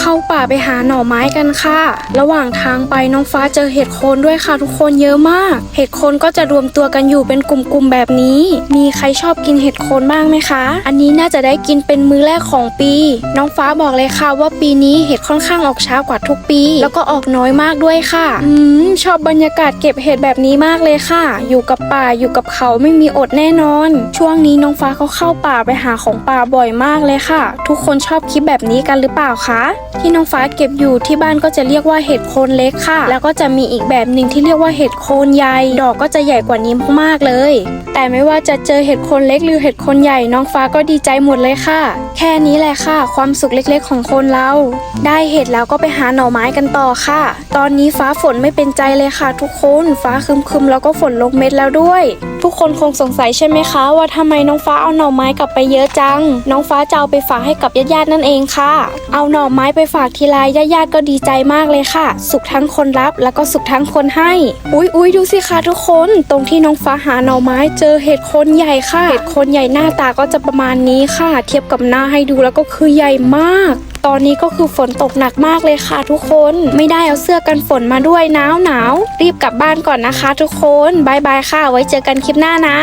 เข้าป่าไปหาหน่อไม้กันค่ะ ระหว่างทางไปน้องฟ้าเจอเห็ดโคนด้วยค่ะทุกคนเยอะมาก เห็ดโคนก็จะรวมตัวกันอยู่เป็นกลุ่มๆแบบนี้ มีใครชอบกินเห็ดโคนบ้างไหมคะ อันนี้น่าจะได้กินเป็นมื้อแรกของปี น้องฟ้าบอกเลยค่ะว่าปีนี้เห็ดค่อนข้างออกช้ากว่าทุกปี แล้วก็ออกน้อยมากด้วยค่ะ อืมชอบบรรยากาศเก็บเห็ดแบบนี้มากเลยค่ะ อยู่กับป่าอยู่กับเขาไม่มีอดแน่นอน ช่วงนี้น้องฟ้าเขาเข้าป่าไปหาของป่าบ่อยมากเลยค่ะ ทุกคนชอบคลิปแบบนี้กันหรือเปล่าคะที่น้องฟ้าเก็บอยู่ที่บ้านก็จะเรียกว่าเห็ดโคนเล็กค่ะ แล้วก็จะมีอีกแบบหนึ่งที่เรียกว่าเห็ดโคนใหญ่ ดอกก็จะใหญ่กว่านี้มากๆเลย แต่ไม่ว่าจะเจอเห็ดโคนเล็กหรือเห็ดโคนใหญ่น้องฟ้าก็ดีใจหมดเลยค่ะ แค่นี้แหละค่ะ ความสุขเล็กๆของคนเรา ได้เห็ดแล้วก็ไปหาหน่อไม้กันต่อค่ะ ตอนนี้ฟ้าฝนไม่เป็นใจเลยค่ะ ทุกคนฟ้าคึมๆแล้วก็ฝนลงเม็ดแล้วด้วย ทุกคนคงสงสัยใช่ไหมคะ ว่าทำไมน้องฟ้าเอาหน่อไม้กลับไปเยอะจัง น้องฟ้าจะเอาไปฝากให้กับญาติๆนั่นเองค่ะ เอาหน่อไม้ไปไปฝากทีไรญาติๆก็ดีใจมากเลยค่ะ สุขทั้งคนรับแล้วก็สุขทั้งคนให้ อุ๊ยอุ๊ยดูสิคะทุกคน ตรงที่น้องฟ้าหาหน่อไม้เจอเห็ดโคนใหญ่ค่ะ เห็ดโคนใหญ่หน้าตาก็จะประมาณนี้ค่ะ เทียบกับหน้าให้ดูแล้วก็คือใหญ่มาก ตอนนี้ก็คือฝนตกหนักมากเลยค่ะทุกคน ไม่ได้เอาเสื้อกันฝนมาด้วยหนาวหนาวรีบกลับบ้านก่อนนะคะ ทุกคนบายบายค่ะ ไว้เจอกันคลิปหน้านะ